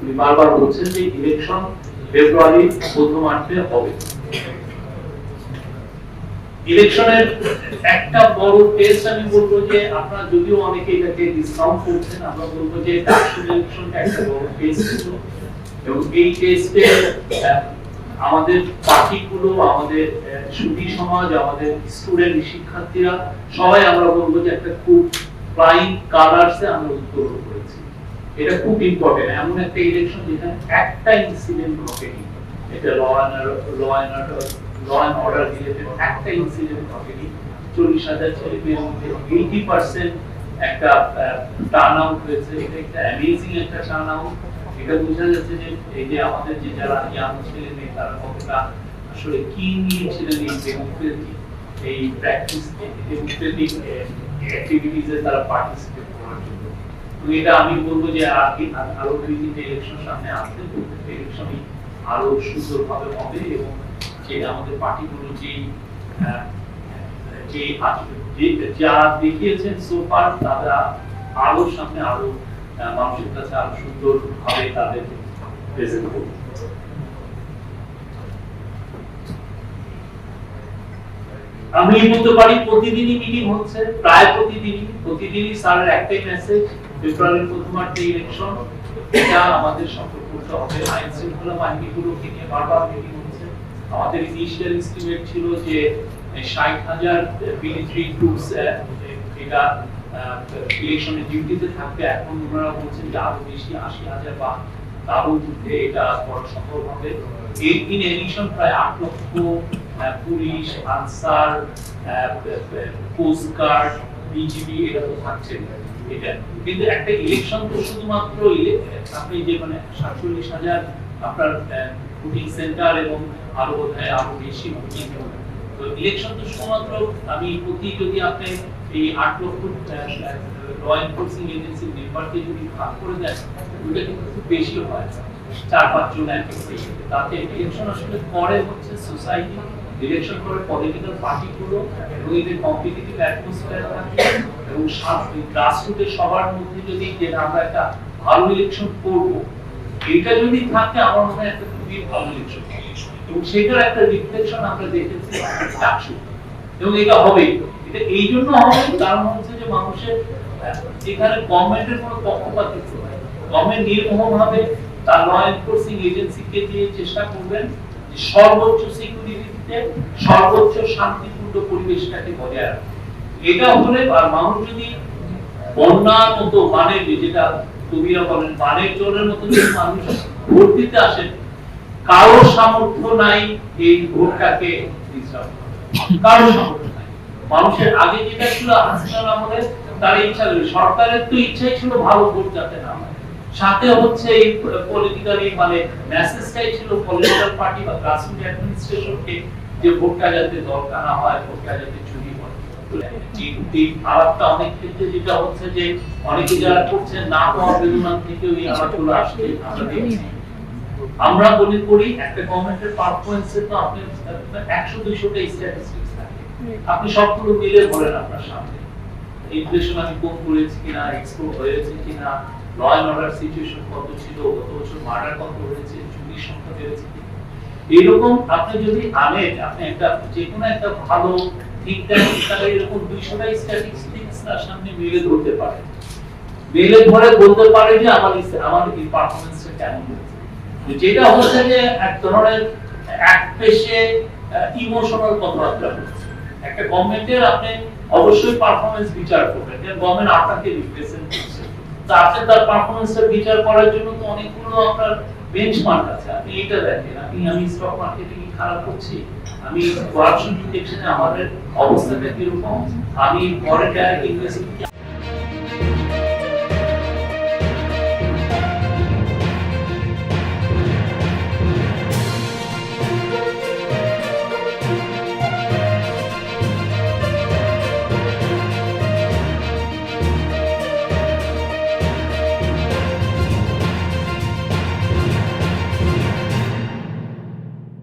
উনি বারবার বলছেন যে ইলেকশন ফেব্রুয়ারি প্রথমার্ধে হবে। ইলেকশনের একটা বড় টেস্ট আমি বলব যে আপনারা যদিও অনেকে এটাকে ডিসকাউন্ট করছেন, আমরা বলব যে ইলেকশনটা একটা বড় টেস্ট ছিল। এবং এই টেস্টে আমাদের পার্টিগুলো, আমাদের সুধী সমাজ, আমাদের স্টুডেন্ট, শিক্ষার্থীরা, সবাই আমরা বলব যে একটা খুব ফ্লাইং কালার্সে আমরা উত্তোলন করেছি। এটা খুব ইম্পর্টেন্ট এমন একটা ইলেকশন যেখানে একটা ইনসিডেন্ট ঘটেনি। এটা law and law and order related একটা ইনসিডেন্ট চল্লিশ হাজার ছেলে মেয়ের মধ্যে এইটি পার্সেন্ট একটা টার্ন আউট হয়েছে। এটা একটা অ্যামেজিং একটা টার্ন আউট এটা বোঝা যাচ্ছে যে এই যে আমাদের যে যারা ইয়াং ছেলে মেয়ে তারা কতটা আসলে কি নিয়েছিলেন এই ডেমোক্রেসি এই প্র্যাকটিস ডেমোক্রেটিক তারা পার্টিসিপেট করার জন্য। এটা আমি বলব যে আরও দুই তিনটে ইলেকশন সামনে আসছে প্রত্যেকটা ইলেকশনই আরও সুন্দরভাবে হবে এবং যে আমাদের পার্টিগুলো যেই যে যা দেখিয়েছেন সোফার তারা আরও সামনে আরও মানুষের কাছে আরও তাদের প্রেজেন্ট করবে। আমি বলতে পারি প্রতিদিনই মিটিং হচ্ছে, প্রায় প্রতিদিনই প্রতিদিনই স্যারের একটাই মেসেজ ফেব্রুয়ারির প্রথমার্ধে ইলেকশন এটা আমাদের সফল করতে হবে। আইন শৃঙ্খলা বাহিনীগুলোকে নিয়ে বারবার মিটিং হচ্ছে। আমাদের ইনিশিয়াল এস্টিমেট ছিল যে ষাট হাজার মিলিটারি ট্রুপস এটা ইলেকশনের ডিউটিতে থাকবে। এখন ওনারা বলছেন যে আরও বেশি, আশি হাজার বা তারও যুদ্ধে এটা করা সম্ভব হবে। এর ইন এডিশন প্রায় আট লক্ষ police, Ansar coast guard BGB এরা তো থাকছে এটা। কিন্তু একটা ইলেকশন তো শুধুমাত্র আপনি যে মানে সাতচল্লিশ হাজার আপনার ভোটিং সেন্টার এবং আরও বোধহয় আরও বেশি ভোটিং তো ইলেকশন তো শুধুমাত্র আমি প্রতি যদি আপনি এই আট লক্ষ ল এনফোর্সিং এজেন্সির মেম্বারকে যদি ভাগ করে দেন ওটা কিন্তু খুব বেশি হয়। চার, পাঁচ জন এক তাতে ইলেকশন আসলে করে হচ্ছে সোসাইটি ইলেকশন করে পলিটিক্যাল পার্টিগুলো এবং এদের কম্পিটিটিভ অ্যাটমসফিয়ার থাকে। এবং গ্রাসরুটের সবার মধ্যে যদি আমরা একটা ভালো ইলেকশন করব এটা যদি থাকে, আমার মনে হয় একটা খুবই ভালো ইলেকশন এবং সেটার একটা রিফ্লেকশন আমরা দেখেছি এবং এটা হবেই। এটা এই জন্য হবে, কারণ হচ্ছে যে মানুষের এখানে গভর্নমেন্টের কোনো গভর্নমেন্ট তার ল এনফোর্সিং এজেন্সিকে দিয়ে চেষ্টা করবেন সর্বোচ্চ সিকিউরিটিতে সর্বোচ্চ শান্তিপূর্ণ পরিবেশটাকে বজায় রাখা এটা হলে আর মানুষ যদি বন্যার মতো মানে যেটা কবিরা বলেন মানের জলের মতো যদি মানুষ ভোট দিতে আসেন কারও সামর্থ্য নাই এই ভোটটাকে কারও। সামর্থ্য নাই। মানুষের আগে যেটা ছিল তার ইচ্ছা সরকারের তো ইচ্ছাই ছিল ভালো ভোট যাতে না সাথে হচ্ছে এই পলিটিক্যালি মানে মেসেজটাই ছিল পলিটিক্যাল পার্টি বা গ্রাসরুট অ্যাডমিনিস্ট্রেশনকে যে ভোটটা যাতে দরকার না হয়, ভোটটা যাতে চুরি হয়। আলাপটা অনেক ক্ষেত্রে যেটা হচ্ছে যে অনেকে যারা করছেন না পাওয়া বেদনার থেকে ওই আলাপগুলো আসছে আমরা দেখছি। আমরা মনে করি একটা গভর্নমেন্টের পারফরমেন্সে তো আপনি একশো দুইশোটা স্ট্যাটিস্টিক্স থাকে। আপনি সবগুলো মিলে বলেন আপনার সামনে। ইনফ্লেশন আমি কম করেছি কিনা এক্সপোর্ট হয়েছে কিনা ল অ্যান্ড অর্ডার সিচুয়েশন কত ছিল গত বছর মার্ডার কত হয়েছে চুরির সংখ্যা বেড়েছে এইরকম আপনি যদি আনেন আপনি একটা যে কোনো একটা ভালো গভর্নমেন্টের আপনি অবশ্যই পারফরমেন্স বিচার করবেন। গভর্নমেন্ট বিচার করার জন্য তো অনেকগুলো আপনার বেঞ্চমার্ক আছে। আপনি এটা দেখেন। আপনি, আমি স্টক মার্কেটে খারাপ করছি? আমি করাপশন ডিটেকশনে আমাদের অবস্থা কীরকম আমি ফরেন ডাইরেক্ট ইনভেস্টমেন্ট